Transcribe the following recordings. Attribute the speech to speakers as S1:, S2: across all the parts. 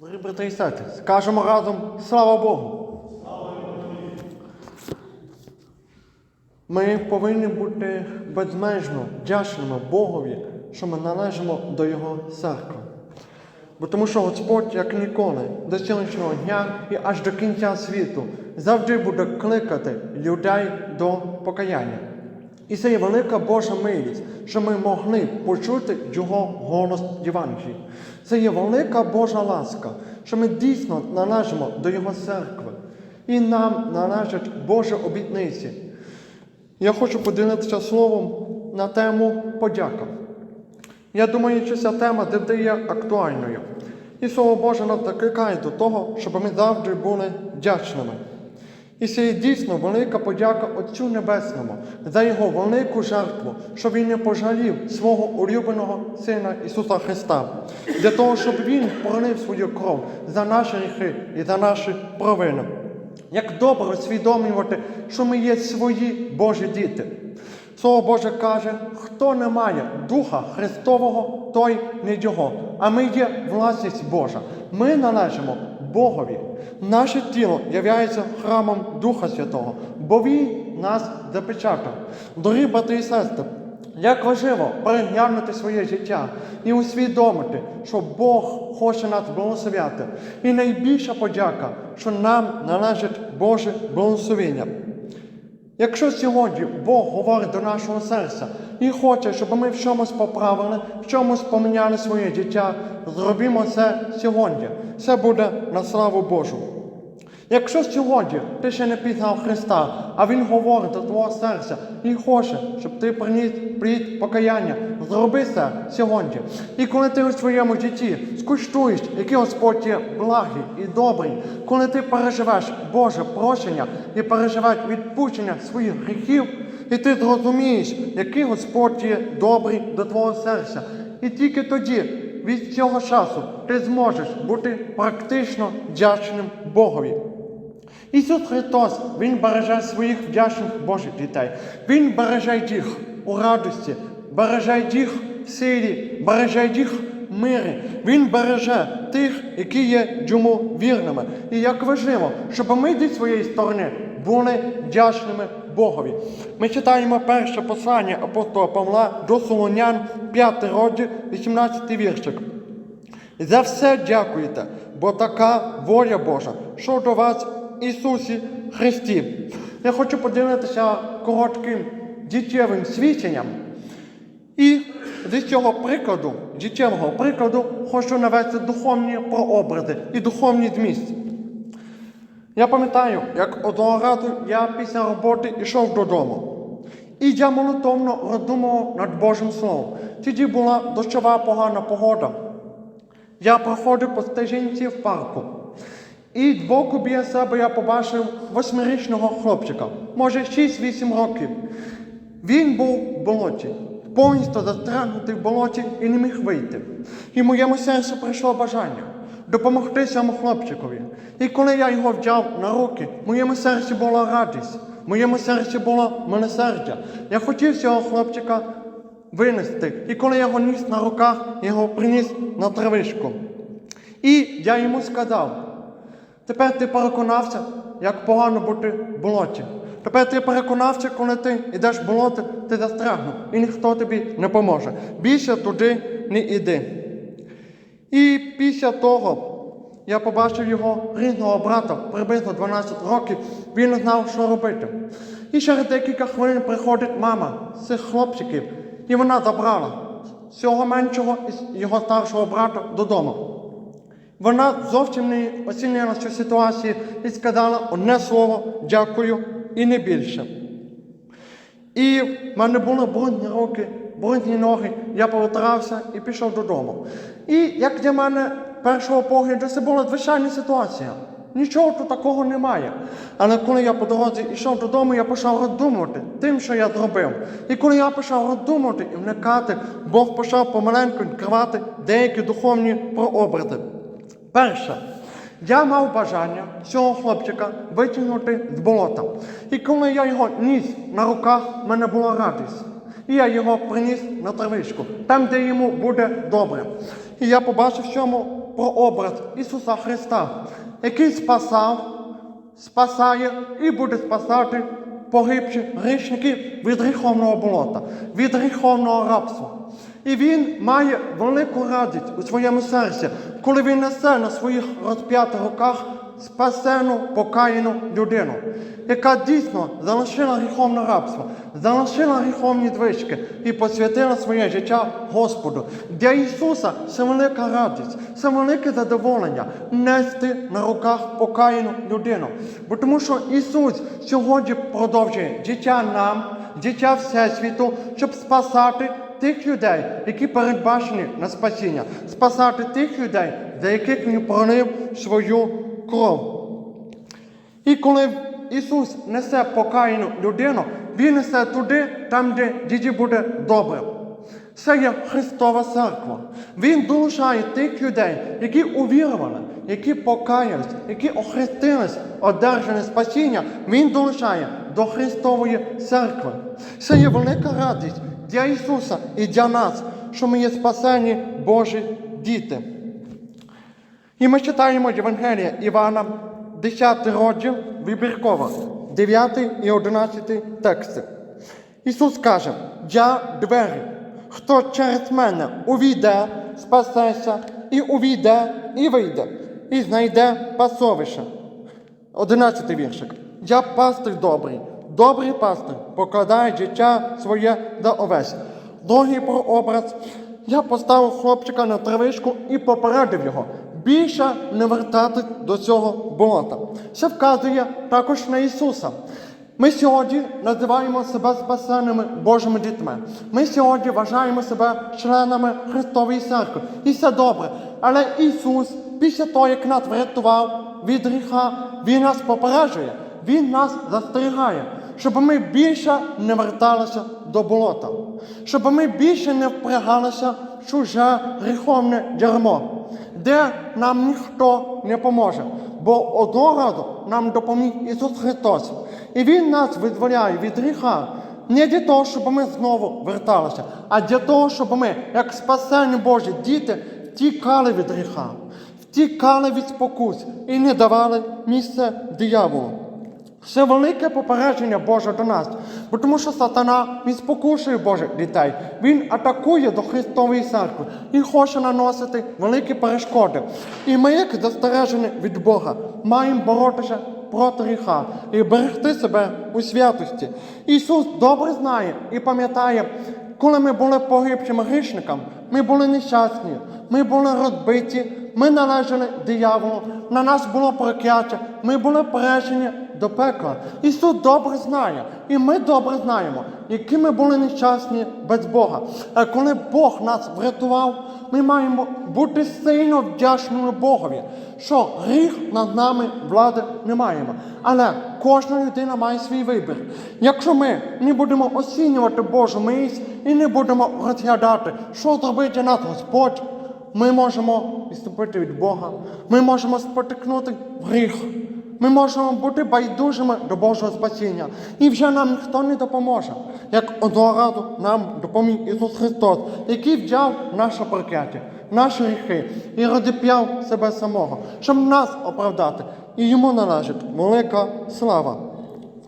S1: Дорогі брати і сестри, скажемо разом слава Богу. Ми повинні бути безмежно вдячними Богові, що ми належимо до Його церкви. Бо тому що Господь, як ніколи, до сьогоднішнього дня і аж до кінця світу завжди буде кликати людей до покаяння. І це є велика Божа милість, що ми могли почути Його голос Євангелії. Це є велика Божа ласка, що ми дійсно належимо до Його церкви. І нам належать Божі обітниці. Я хочу поділитися словом на тему подяка. Я думаю, що ця тема завжди актуальною. І Слово Боже нас закликає до того, щоб ми завжди були вдячними. І це є дійсно велика подяка Отцю Небесному за його велику жертву, що Він не пожалів свого улюбленого Сина Ісуса Христа, для того, щоб Він пролив свою кров за наші гріхи і за наші провини. Як добре усвідомлювати, що ми є свої Божі діти. Слово Боже каже, хто не має Духа Христового, той не його. А ми є власність Божа. Ми належимо Богові. Наше тіло являється храмом Духа Святого, бо Він нас запечатав. Дорогі брати і сестри, як важливо переглянути своє життя і усвідомити, що Бог хоче нас благословляти. І найбільша подяка, що нам належить Боже благословення. Якщо сьогодні Бог говорить до нашого серця і хоче, щоб ми в чомусь поправили, в чомусь поміняли своє життя, зробімо це сьогодні. Це буде на славу Божу. Якщо сьогодні ти ще не пізнав Христа, а Він говорить до твого серця і хоче, щоб ти приніс плід покаяння, зроби це сьогодні. І коли ти у своєму житті скуштуєш, який Господь є благий і добрий, коли ти переживеш Боже прощення і переживеш відпущення своїх гріхів, і ти зрозумієш, який Господь є добрий до твого серця. І тільки тоді, від цього часу, ти зможеш бути практично вдячним Богові. Ісус Христос, Він береже своїх вдячних Божих дітей. Він береже їх у радості, береже їх в силі, береже їх в мирі. Він береже тих, які є йому вірними. І як важливо, щоб ми зі своєї сторони були вдячними Богові. Ми читаємо перше послання апостола Павла до Солонян, 5 розділ, 18 віршик. За все дякуйте, бо така воля Божа, що до вас Ісусі Христі. Я хочу поділитися коротким дієвим свідченням. І з цього прикладу, дієвого прикладу, хочу навести духовні прообрази і духовні зміст. Я пам'ятаю, як одного разу я після роботи йшов додому. І я молитовно роздумував над Божим Словом. Тоді була дощова погана погода. Я проходив по стежинці в парку. І збоку біля себе я побачив восьмирічного хлопчика, може 6-8 років. Він був в болоті, повністю застрягнутий в болоті і не міг вийти. І моєму серцю прийшло бажання допомогти цьому хлопчикові. І коли я його взяв на руки, моєму серці була радість, моєму серці було милосердя. Я хотів цього хлопчика винести. І коли я його ніс на руках, я його приніс на травишку. І я йому сказав: тепер ти переконався, як погано бути в болоті. Тепер ти переконався, коли ти йдеш в болото, ти застрягнув, і ніхто тобі не поможе. Більше туди не йди. І після того я побачив його рідного брата, приблизно 12 років, він не знав, що робити. І через декілька хвилин приходить мама з цих хлопчиків, і вона забрала цього меншого і його старшого брата додому. Вона зовсім не оцінила цю ситуацію і сказала одне слово дякую і не більше. І в мене були брудні руки, брудні ноги, я повитирався і пішов додому. І як для мене першого погляду це була звичайна ситуація. Нічого тут такого немає. Але коли я по дорозі йшов додому, я почав роздумувати тим, що я зробив. І коли я почав роздумувати і вникати, Бог почав помаленьку відкривати деякі духовні прообрази. Перше, я мав бажання цього хлопчика витягнути з болота. І коли я його ніс на руках, в мене була радість. І я його приніс на травичку, там, де йому буде добре. І я побачив в цьому прообраз Ісуса Христа, який спасав, спасає і буде спасати погибших грішників від гріховного болота, від гріховного рабства. І він має велику радість у своєму серці, коли він несе на своїх розп'ятих руках спасену, покаяну людину, яка дійсно залишила гріховне рабство, залишила гріховні звички і посвятила своє життя Господу. Для Ісуса це велика радість, це велике задоволення нести на руках покаяну людину. Бо тому що Ісус сьогодні продовжує життя нам, життя Всесвіту, щоб спасати тих людей, які передбачені на спасіння, спасати тих людей, за яких він пролив свою кров. І коли Ісус несе покаяну людину, Він несе туди, там, де діді буде добре. Це є Христова церква. Він долучає тих людей, які увірували, які покаялись, які охрестились, одержали спасіння. Він долучає до Христової церкви. Це є велика радість для Ісуса і для нас, що ми є спасені Божі діти. І ми читаємо Євангелія Івана, 10 розділ, вибірково, 9 і 11 тексти. Ісус каже: Я двері, хто через мене увійде, спасеться, і увійде, і вийде, і знайде пасовище. Одинадцятий віршик. Я пастир добрий, добрий пастир, покладає життя своє за овець. Другий прообраз. Я поставив хлопчика на травичку і попередив його. Більше не вертати до цього болота. Це вказує також на Ісуса. Ми сьогодні називаємо себе спасеними Божими дітьми. Ми сьогодні вважаємо себе членами Христової церкви. І все добре. Але Ісус, після того, як нас врятував від гріха, Він нас попереджує, Він нас застерігає, щоб ми більше не верталися до болота, щоб ми більше не впрягалися в чуже гріховне дерьмо, де нам ніхто не поможе. Бо одного разу нам допоміг Ісус Христос. І Він нас визволяє від гріха. Не для того, щоб ми знову верталися, а для того, щоб ми, як спасені Божі діти, втікали від гріха, втікали від спокус і не давали місце дияволу. Це велике попередження Боже до нас, бо тому що сатана він спокушує Божих дітей. Він атакує до Христової церкви і хоче наносити великі перешкоди. І ми, як застережені від Бога, маємо боротися проти гріха і берегти себе у святості. Ісус добре знає і пам'ятає, коли ми були погибшими грішниками, ми були нещасні, ми були розбиті, ми належали дияволу, на нас було прокляття, ми були пережені до пекла. Ісус добре знає, і ми добре знаємо, які ми були нещасні без Бога. А коли Бог нас врятував, ми маємо бути сильно вдячними Богові, що гріх над нами влади не маємо. Але кожна людина має свій вибір. Якщо ми не будемо оцінювати Божу милість і не будемо розглядати, що зробить для нас Господь, ми можемо відступити від Бога, ми можемо спотикнути гріх. Ми можемо бути байдужими до Божого спасіння. І вже нам ніхто не допоможе. Як одного разу нам допоміг Ісус Христос, який взяв наше прокляття, наші гріхи і розіп'яв себе самого, щоб нас оправдати. І йому належить велика слава.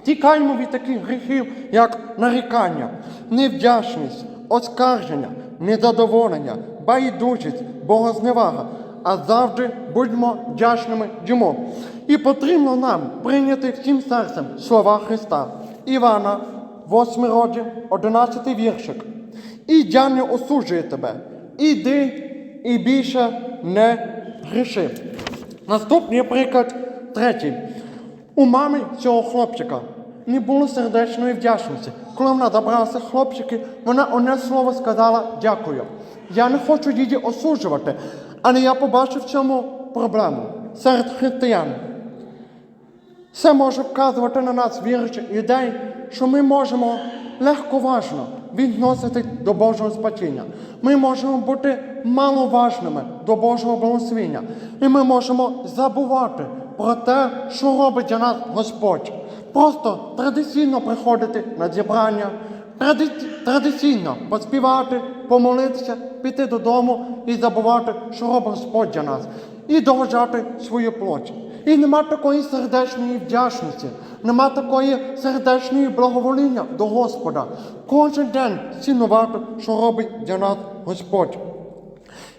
S1: Тікаємо від таких гріхів, як нарікання, невдячність, оскарження, незадоволення, байдужість, богозневага, а завжди будьмо вдячними йому. І потрібно нам прийняти всім серцем слова Христа. Івана, 8 розділ, 11 віршик. І я не осуджую тебе. Іди і більше не гріши. Наступний приклад третій. У мами цього хлопчика не було сердечної вдячності. Коли вона забралася хлопчики, вона одне слово сказала дякую. Я не хочу її осуджувати, але я побачив в цьому проблему серед християн. Це може вказувати на нас, віруючих людей, що ми можемо легковажно відносити до Божого спасіння. Ми можемо бути маловажними до Божого благословення. І ми можемо забувати про те, що робить для нас Господь. Просто традиційно приходити на зібрання, тради- традиційно поспівати, помолитися, піти додому і забувати, що робить Господь для нас. і догоджати свою плоть. І нема такої сердечної вдячності, нема такої сердечної благовоління до Господа. Кожен день цінувати, що робить для нас Господь.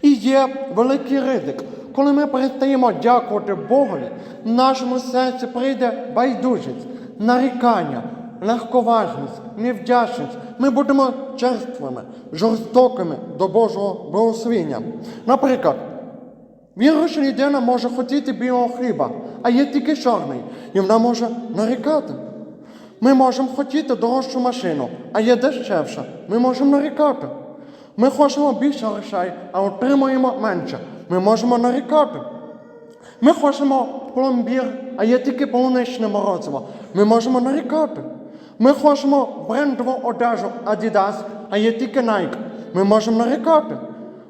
S1: І є великий ризик, коли ми перестаємо дякувати Богові, в нашому серці прийде байдужість, нарікання, легковажність, невдячність. Ми будемо черствими, жорстокими до Божого благословення. Наприклад, віруюча людина може хотіти білого хліба, а є тільки чорний, і вона може нарікати. Ми можемо хотіти дорожчу машину, а є дешевша. Ми можемо нарікати. Ми хочемо більше грошей, а отримуємо менше. Ми можемо нарікати. Ми хочемо пломбір, а є тільки полуничне морозиво. Ми можемо нарікати. Ми хочемо брендову одежу Adidas, а є тільки Nike. Ми можемо нарікати.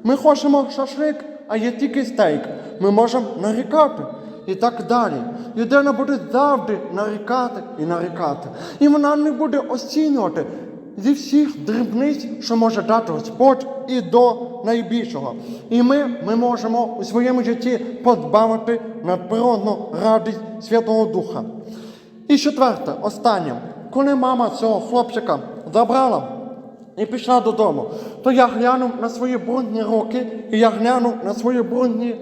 S1: Ми хочемо шашлик, а є тільки стейк. Ми можемо нарікати. І так далі. Людина буде завжди нарікати і нарікати. І вона не буде оцінювати зі всіх дрібниць, що може дати Господь і до найбільшого. І ми, ми можемо у своєму житті подбавити надприродну радість Святого Духа. І четверте, останнє, коли мама цього хлопчика забрала і пішла додому, то я глянув на свої брудні руки і я глянув на свої брудні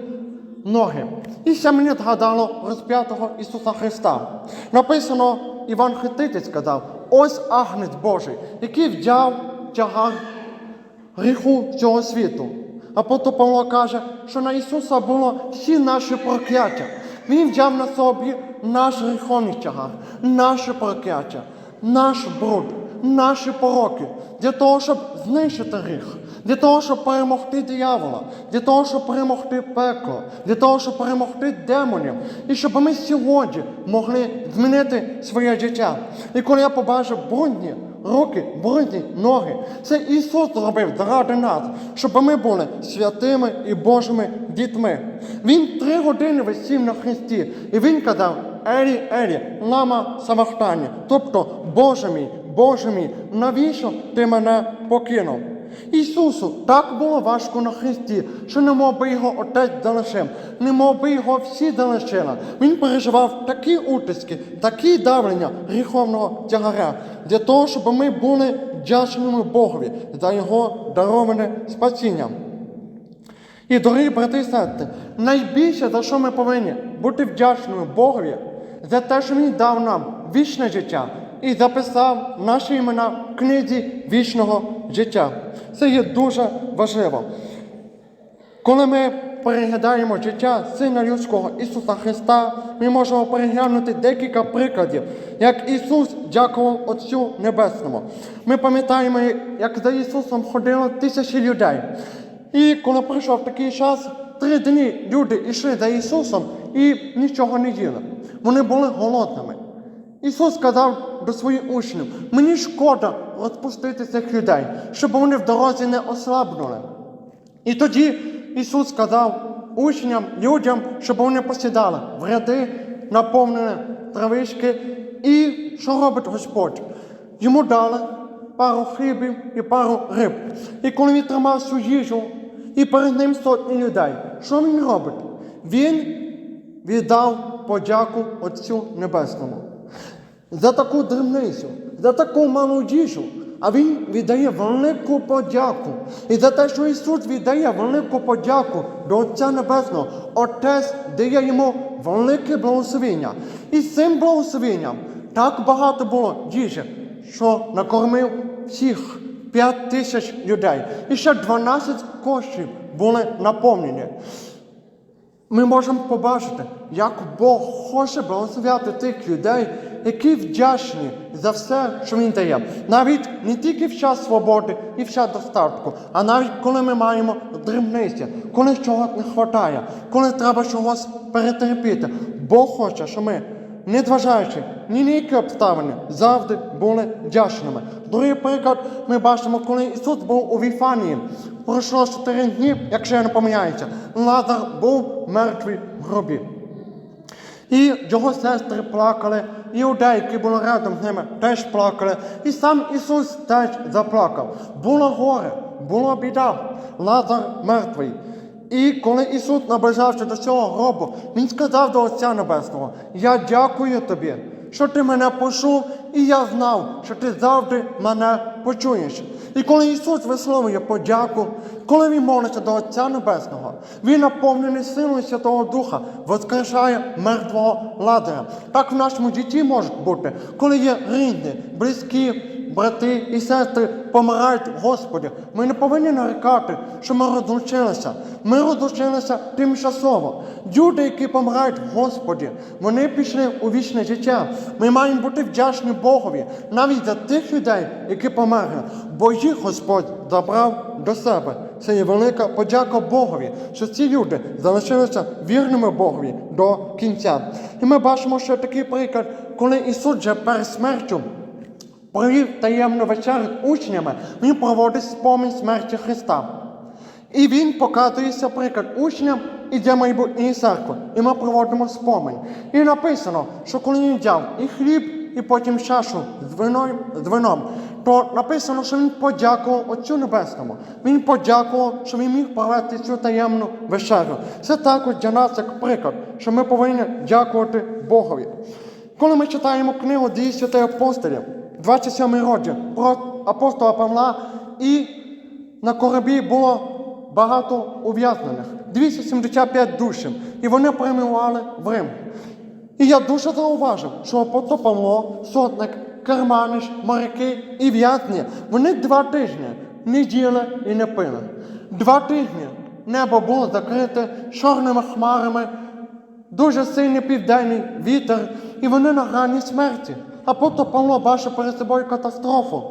S1: ноги. І ще мені згадало розп'ятого Ісуса Христа. Написано, Іван Хреститель сказав, ось агнець Божий, який вдяв тягар гріху цього світу. Апостол Павло каже, що на Ісуса було всі наші прокляття. Він взяв на собі наш гріховний тягар, наше прокляття, наш бруд, наші пороки, для того, щоб знищити гріх, для того, щоб перемогти диявола, для того, щоб перемогти пекло, для того, щоб перемогти демонів, і щоб ми сьогодні могли змінити своє життя. І коли я побачив брудні руки, брудні ноги, це Ісус зробив заради нас, щоб ми були святими і Божими дітьми. Він три години висів на хресті, і він казав: Елі, Елі, лама Савахтані, тобто, Боже мій, Боже мій, навіщо ти мене покинув? Ісусу так було важко на Христі, що не мов би його отець залишив, не мов би його всі залишили. Він переживав такі утиски, такі давлення гріховного тягаря, для того, щоб ми були вдячними Богові за його дароване спасіння. І, дорогі брати і сестри, найбільше, за що ми повинні бути вдячними Богові, за те, що Він дав нам вічне життя і записав наші імена в книзі вічного життя. Це є дуже важливо. Коли ми переглядаємо життя Сина Людського Ісуса Христа, ми можемо переглянути декілька прикладів, як Ісус дякував Отцю Небесному. Ми пам'ятаємо, як за Ісусом ходило тисячі людей. І коли прийшов такий час, три дні люди йшли за Ісусом і нічого не їли. Вони були голодними. Ісус сказав до своїх учнів: мені шкода розпустити цих людей, щоб вони в дорозі не ослабнули. І тоді Ісус сказав учням, людям, щоб вони посідали в ряди, наповнені травички. І що робить Господь? Йому дали пару хлібів і пару риб. І коли він тримав цю їжу, і перед ним сотні людей, що він робить? Він віддав подяку Отцю Небесному за таку дрібницю, за таку малу їжу. А він віддає велику подяку. І за те, що Ісус віддає велику подяку до Отця Небесного, Отець дає йому велике благословення. І з цим благословенням так багато було їжі, що накормив всіх 5 тисяч людей. І ще 12 коштів були наповнені. Ми можемо побачити, як Бог хоче благословляти тих людей, які вдячні за все, що Він дає. Навіть не тільки в час свободи і в час достатку, а навіть коли ми маємо дрібниці, коли чогось не вистачає, коли треба чогось перетерпіти. Бог хоче, щоб ми, не зважаючи ні на які обставини, завжди були вдячними. Другий приклад ми бачимо, коли Ісус був у Віфанії. Пройшло 4 дні, якщо я не помиляюся, Лазар був мертвий в гробі. І його сестри плакали, іудеї, які були рядом з ними, теж плакали. І сам Ісус теж заплакав. Було горе, була біда, Лазар мертвий. І коли Ісус наближався до цього гробу, Він сказав до Отця Небесного: Я дякую тобі, що ти мене почув, і я знав, що ти завжди мене почуєш. І коли Ісус висловлює подяку, коли Він молиться до Отця Небесного, Він наповнений силою Святого Духа, воскрешає мертвого ладера. Так в нашому житті може бути, коли є рідні, близькі, брати і сестри помирають Господі. Ми не повинні нарікати, що ми розлучилися. Ми розлучилися тимчасово. Люди, які помирають Господі, вони пішли у вічне життя. Ми маємо бути вдячні Богові навіть за тих людей, які померли, бо їх Господь забрав до себе. Це є велика подяка Богові, що ці люди залишилися вірними Богові до кінця. І ми бачимо ще такий приклад, коли Ісус вже перед смертю провів таємну вечерю з учнями, він проводить спомин смерті Христа. І він показується приклад учням і для церкви. І ми проводимо спомин. І написано, що коли він взяв і хліб, і потім чашу з вином, з вином, то написано, що він подякував Отцю Небесному. Він подякував, що він міг провести цю таємну вечерю. Це також для нас як приклад, що ми повинні дякувати Богові. Коли ми читаємо книгу «Дії святих апостолів, 27 розділ про апостола Павла, і на кораблі було багато ув'язнених, 275 душів, і вони прямували в Рим. І я дуже зауважив, що апостол Павло, сотник, керманиш, моряки і в'язні, вони два тижні не їли і не пили. Два тижні небо було закрите чорними хмарами, дуже сильний південний вітер, і вони на грані смерті. А потім Павло бачив перед собою катастрофу.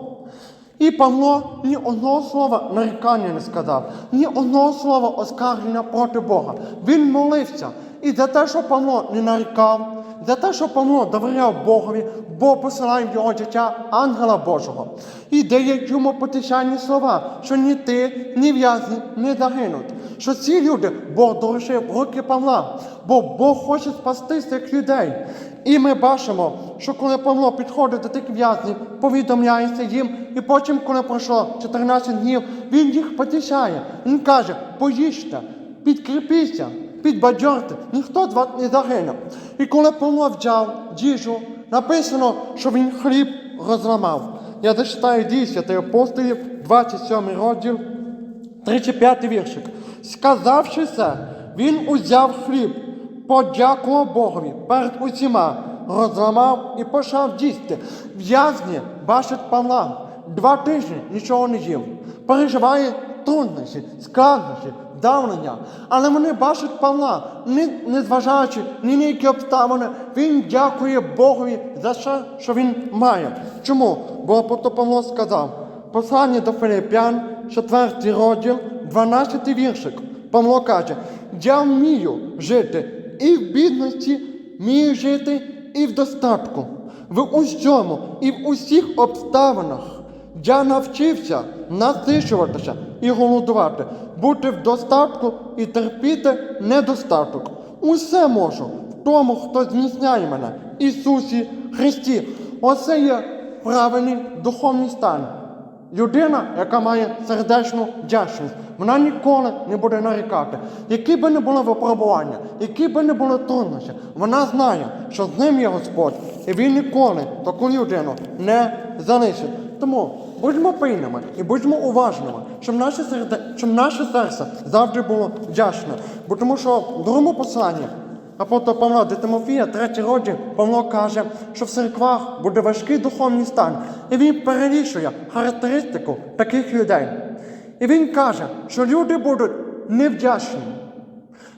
S1: І Павло ні одного слова нарікання не сказав, ні одного слова оскарження проти Бога. Він молився. І за те, що Павло не нарікав, за те, що Павло довіряв Богові, Бог посилає в його життя ангела Божого. І дає йому потішальні слова, що ні ти, ні в'язні не загинуть. Що ці люди Бог в руки Павла, бо Бог хоче спасти цих людей. І ми бачимо, що коли Павло підходить до тих в'язнів, повідомляється їм, і потім, коли пройшло 14 днів, він їх потішає. Він каже: поїжте, підкріпіться, підбадьорте, ніхто з вас не загине. І коли Павло взяв їжу, написано, що він хліб розламав. Я зачитаю дії святих апостолів, 27 розділ, 35 віршик. Сказавши це, він узяв хліб, подякував Богові перед усіма, розламав і почав їсти. В'язні бачать Павла. Два тижні нічого не їв. Переживає труднощі, складнощі, давлення. Але вони бачать Павла, не, не ні на які обставини, він дякує Богові за те, що він має. Чому? Бо апостол Павло сказав, послання до Филиппян, 4 розділ, 12 віршик. Павло каже, я вмію жити і в бідності, вмію жити і в достатку. В усьому і в усіх обставинах я навчився насичуватися і голодувати, бути в достатку і терпіти недостаток. Усе можу в тому, хто зміцняє мене, Ісусі Христі. Оце є правильний духовний стан. Людина, яка має сердечну вдячність, вона ніколи не буде нарікати. Які би не були випробування, які би не були труднощі, вона знає, що з ним є Господь, і він ніколи таку людину не залишить. Тому будьмо пильними і будьмо уважними, щоб наше серце, щоб наше серце завжди було вдячне. Бо тому що в другому посланні Апостол Павла до Тимофія, третій розділ, Павло каже, що в церквах буде важкий духовний стан, і він перелічує характеристику таких людей. І він каже, що люди будуть невдячні.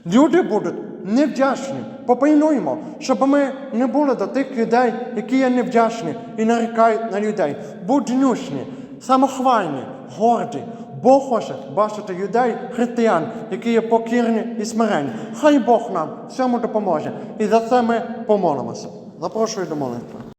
S1: Люди будуть невдячні. Попильнуємо, щоб ми не були до тих людей, які є невдячні і нарікають на людей. Будь нюшні, самохвальні, горді. Бог хоче бачити людей, християн, які є покірні і смиренні. Хай Бог нам в цьому допоможе. І за це ми помолимося. Запрошую до молитви.